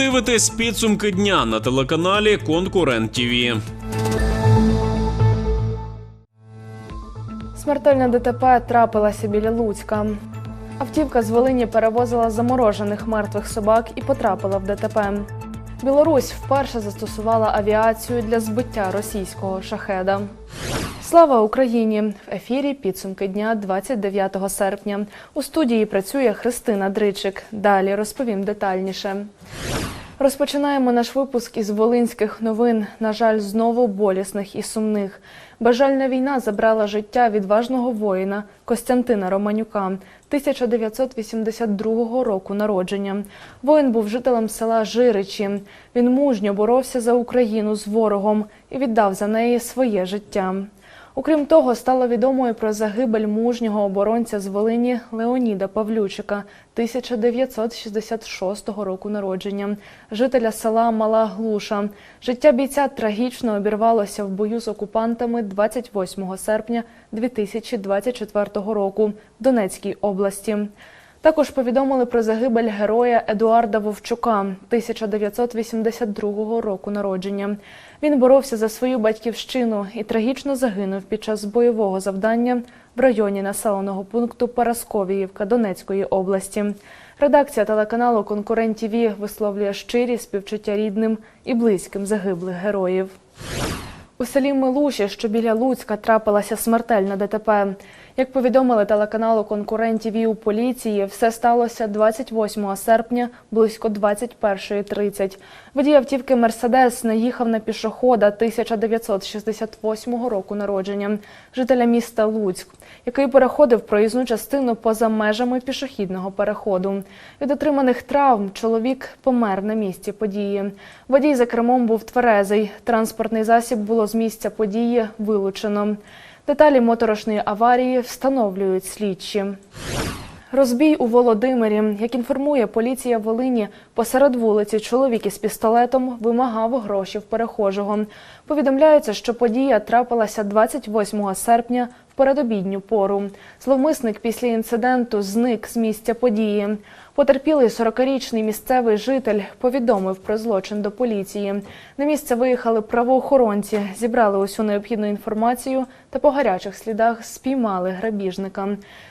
дивитесь підсумки дня на телеканалі Конкурент ТІВІ. Смертельне ДТП трапилася біля Луцька. Автівка з Волині перевозила заморожених мертвих собак і потрапила в ДТП. Білорусь вперше застосувала авіацію для збиття російського шахеда. Слава Україні! В ефірі підсумки дня 29 серпня. У студії працює Христина Дричик. Далі розповім детальніше. Розпочинаємо наш випуск із волинських новин. На жаль, знову болісних і сумних. Бажальна війна забрала життя відважного воїна Костянтина Романюка 1982 року народження. Воїн був жителем села Жиричі. Він мужньо боровся за Україну з ворогом і віддав за неї своє життя. Окрім того, стало відомою про загибель мужнього оборонця з Волині Леоніда Павлючика 1966 року народження, жителя села Мала Глуша. Життя бійця трагічно обірвалося в бою з окупантами 28 серпня 2024 року в Донецькій області. Також повідомили про загибель героя Едуарда Вовчука 1982 року народження. Він боровся за свою батьківщину і трагічно загинув під час бойового завдання в районі населеного пункту Парасковіївка Донецької області. Редакція телеканалу Конкурент ТІВІ висловлює щирі співчуття рідним і близьким загиблих героїв. У селі Милуші, що біля Луцька, трапилася смертельна ДТП. Як повідомили телеканалу конкурентів і у поліції, все сталося 28 серпня близько 21.30. Водій автівки Мерседес наїхав на пішохода 1968 року народження, жителя міста Луцьк, який переходив проїзну частину поза межами пішохідного переходу. Від отриманих травм чоловік помер на місці події. Водій за кермом був тверезий. Транспортний засіб було з місця події вилучено. Деталі моторошної аварії встановлюють слідчі. Розбій у Володимирі. Як інформує поліція Волині, посеред вулиці чоловік із пістолетом вимагав гроші в перехожого. Повідомляється, що подія трапилася 28 серпня в передобідню пору. Зловмисник після інциденту зник з місця події. Потерпілий 40-річний місцевий житель повідомив про злочин до поліції. На місце виїхали правоохоронці, зібрали усю необхідну інформацію та по гарячих слідах спіймали грабіжника.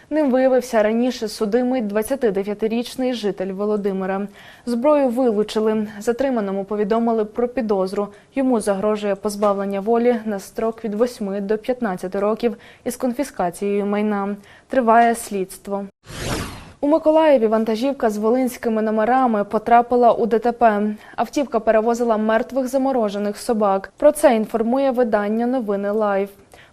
Ним виявився раніше судимий 29-річний житель Володимира. Зброю вилучили. Затриманому повідомили про підозру. Йому загрожує позбавлення волі на строк від 8 до 15 років із конфіскацією майна. Триває слідство. У Миколаєві вантажівка з волинськими номерами потрапила у ДТП. Автівка перевозила мертвих заморожених собак. Про це інформує видання Новини Лайв.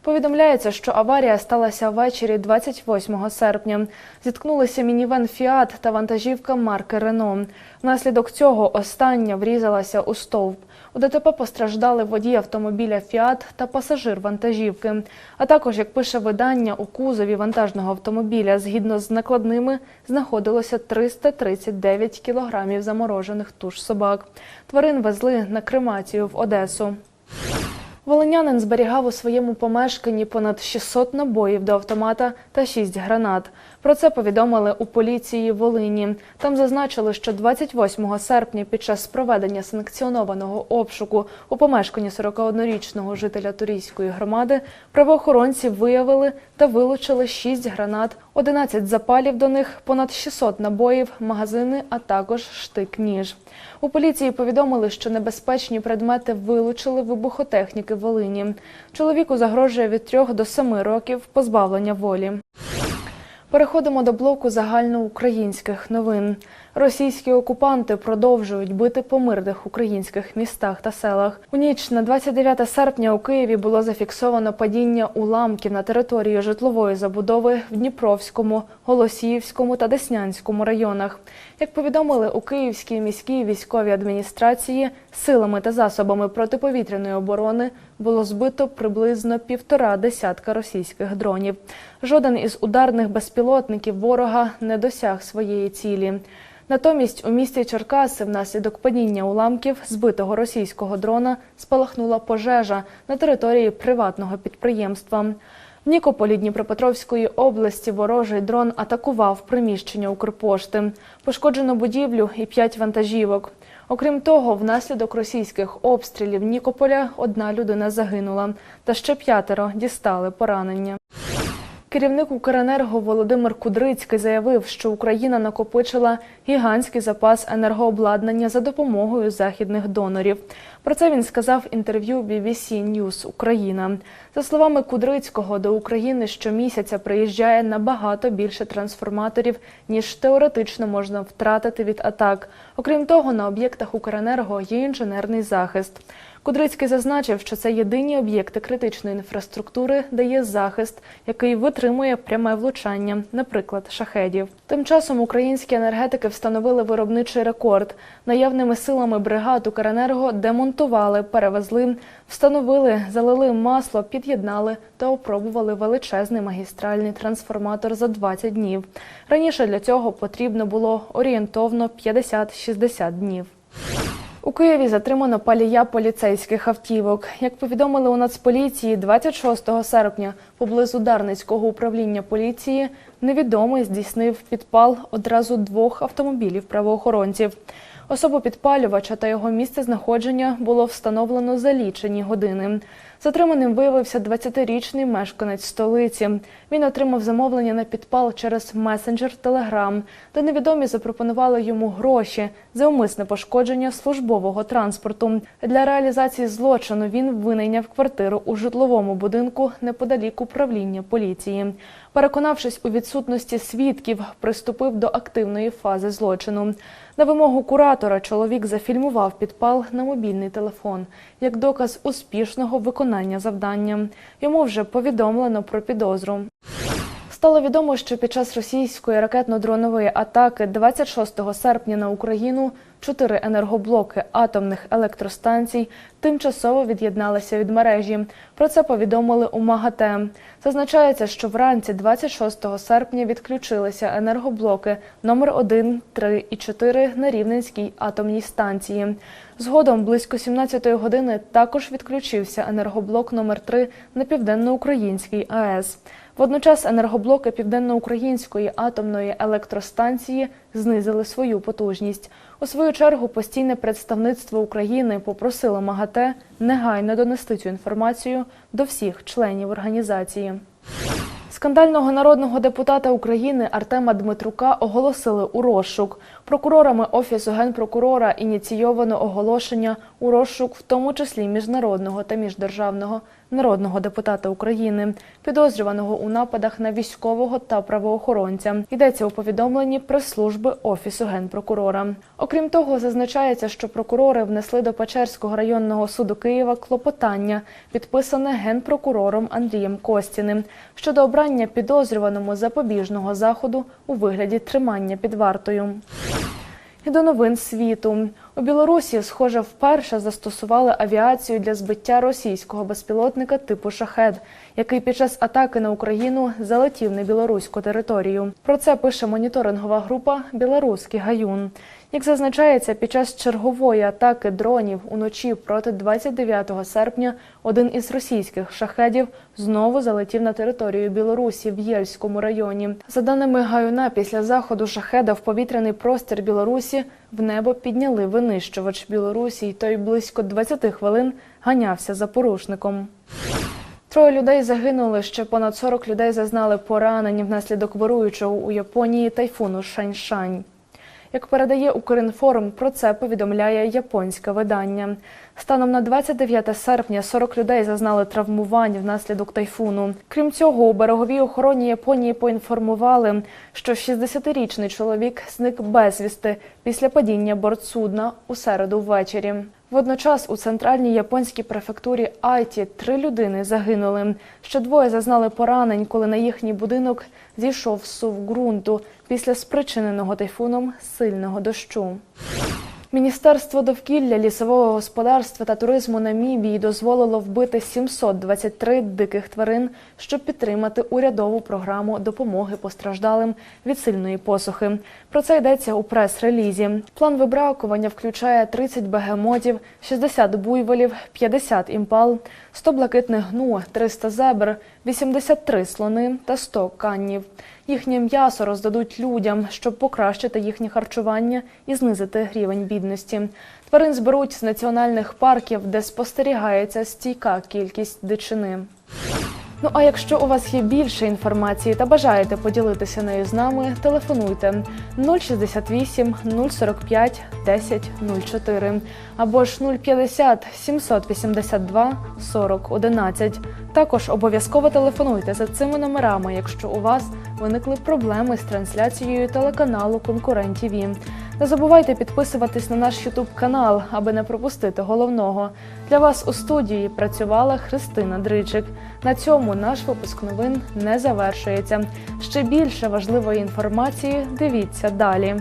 Повідомляється, що аварія сталася ввечері 28 серпня. Зіткнулися мінівен Фіат та вантажівка марки Рено. Внаслідок цього остання врізалася у стовп. У ДТП постраждали водій автомобіля Фіат та пасажир вантажівки. А також, як пише видання, у кузові вантажного автомобіля згідно з накладними знаходилося 339 кілограмів заморожених туш собак. Тварин везли на кремацію в Одесу. Волинянин зберігав у своєму помешканні понад 600 набоїв до автомата та 6 гранат. Про це повідомили у поліції Волині. Там зазначили, що 28 серпня під час проведення санкціонованого обшуку у помешканні 41-річного жителя Турійської громади правоохоронці виявили та вилучили 6 гранат, 11 запалів до них, понад 600 набоїв, магазини, а також штик-ніж. У поліції повідомили, що небезпечні предмети вилучили вибухотехніки Волині. Чоловіку загрожує від 3 до 7 років позбавлення волі. Переходимо до блоку загальноукраїнських новин. Російські окупанти продовжують бити по мирних українських містах та селах. У ніч на 29 серпня у Києві було зафіксовано падіння уламків на території житлової забудови в Дніпровському, Голосіївському та Деснянському районах. Як повідомили у Київській міській військовій адміністрації, силами та засобами протиповітряної оборони було збито приблизно півтора десятка російських дронів. Жоден із ударних безпілотників ворога не досяг своєї цілі. Натомість у місті Черкаси внаслідок падіння уламків збитого російського дрона спалахнула пожежа на території приватного підприємства. В Нікополі Дніпропетровської області ворожий дрон атакував приміщення Укрпошти. Пошкоджено будівлю і п'ять вантажівок. Окрім того, внаслідок російських обстрілів Нікополя одна людина загинула, та ще п'ятеро дістали поранення. Керівник Укренерго Володимир Кудрицький заявив, що Україна накопичила гігантський запас енергообладнання за допомогою західних донорів. Про це він сказав в інтерв'ю BBC News Україна. За словами Кудрицького, до України щомісяця приїжджає набагато більше трансформаторів, ніж теоретично можна втратити від атак. Окрім того, на об'єктах Укренерго є інженерний захист. Кудрицький зазначив, що це єдині об'єкти критичної інфраструктури, де є захист, який витримує пряме влучання, наприклад, шахедів. Тим часом українські енергетики встановили виробничий рекорд. Наявними силами бригад Укренерго демонтували, перевезли, встановили, залили масло, під'єднали та опробували величезний магістральний трансформатор за 20 днів. Раніше для цього потрібно було орієнтовно 50-60 днів. У Києві затримано палія поліцейських автівок. Як повідомили у Нацполіції, 26 серпня поблизу Дарницького управління поліції невідомий здійснив підпал одразу двох автомобілів правоохоронців. Особу підпалювача та його місце знаходження було встановлено за лічені години. Затриманим виявився 20-річний мешканець столиці. Він отримав замовлення на підпал через месенджер Телеграм, де невідомі запропонували йому гроші за умисне пошкодження службового транспорту. Для реалізації злочину він винайняв квартиру у житловому будинку неподалік управління поліції. Переконавшись у відсутності свідків, приступив до активної фази злочину. На вимогу куратора чоловік зафільмував підпал на мобільний телефон як доказ успішного виконання завдання. Йому вже повідомлено про підозру. Стало відомо, що під час російської ракетно-дронової атаки 26 серпня на Україну чотири енергоблоки атомних електростанцій тимчасово від'єдналися від мережі. Про це повідомили у МАГАТЕ. Зазначається, що вранці 26 серпня відключилися енергоблоки номер 1, 3 і 4 на Рівненській атомній станції. Згодом близько 17 години також відключився енергоблок номер 3 на південноукраїнській АЕС. Водночас енергоблоки Південноукраїнської атомної електростанції знизили свою потужність. У свою чергу постійне представництво України попросило МАГАТЕ негайно донести цю інформацію до всіх членів організації. Скандального народного депутата України Артема Дмитрука оголосили у розшук. Прокурорами Офісу генпрокурора ініційовано оголошення у розшук, в тому числі міжнародного та міждержавного народного депутата України, підозрюваного у нападах на військового та правоохоронця. Йдеться у повідомленні прес-служби Офісу генпрокурора. Окрім того, зазначається, що прокурори внесли до Печерського районного суду Києва клопотання, підписане генпрокурором Андрієм Костіним щодо обрання підозрюваному запобіжного заходу у вигляді тримання під вартою. До новин світу у Білорусі, схоже, вперше застосували авіацію для збиття російського безпілотника типу шахед, який під час атаки на Україну залетів на білоруську територію. Про це пише моніторингова група Білоруський гаюн. Як зазначається, під час чергової атаки дронів уночі проти 29 серпня один із російських шахедів знову залетів на територію Білорусі в Єльському районі. За даними Гаюна, після заходу шахеда в повітряний простір Білорусі в небо підняли винищувач Білорусі, і той близько 20 хвилин ганявся за порушником. Троє людей загинули, ще понад 40 людей зазнали поранень внаслідок вируючого у Японії тайфуну Шаньшань. Як передає Укрінформ, про це повідомляє японське видання. Станом на 29 серпня 40 людей зазнали травмувань внаслідок тайфуну. Крім цього, у береговій охороні Японії поінформували, що 60-річний чоловік зник безвісти після падіння бортсудна у середу ввечері. Водночас у центральній японській префектурі Айті три людини загинули. Ще двоє зазнали поранень, коли на їхній будинок зійшов сув ґрунту після спричиненого тайфуном сильного дощу. Міністерство довкілля, лісового господарства та туризму Намібії дозволило вбити 723 диких тварин, щоб підтримати урядову програму допомоги постраждалим від сильної посухи. Про це йдеться у прес-релізі. План вибракування включає 30 бегемотів, 60 буйволів, 50 імпал, 100 блакитних гну, 300 зебр, 83 слони та 100 каннів. Їхнє м'ясо роздадуть людям, щоб покращити їхнє харчування і знизити рівень бідності. Тварин зберуть з національних парків, де спостерігається стійка кількість дичини. Ну а якщо у вас є більше інформації та бажаєте поділитися нею з нами, телефонуйте 068 045 10 04 або ж 050 782 40 11. Також обов'язково телефонуйте за цими номерами, якщо у вас виникли проблеми з трансляцією телеканалу Конкурент ТІВІ. Не забувайте підписуватись на наш Ютуб канал, аби не пропустити головного. Для вас у студії працювала Христина Дричик. На цьому наш випуск новин не завершується. Ще більше важливої інформації дивіться далі.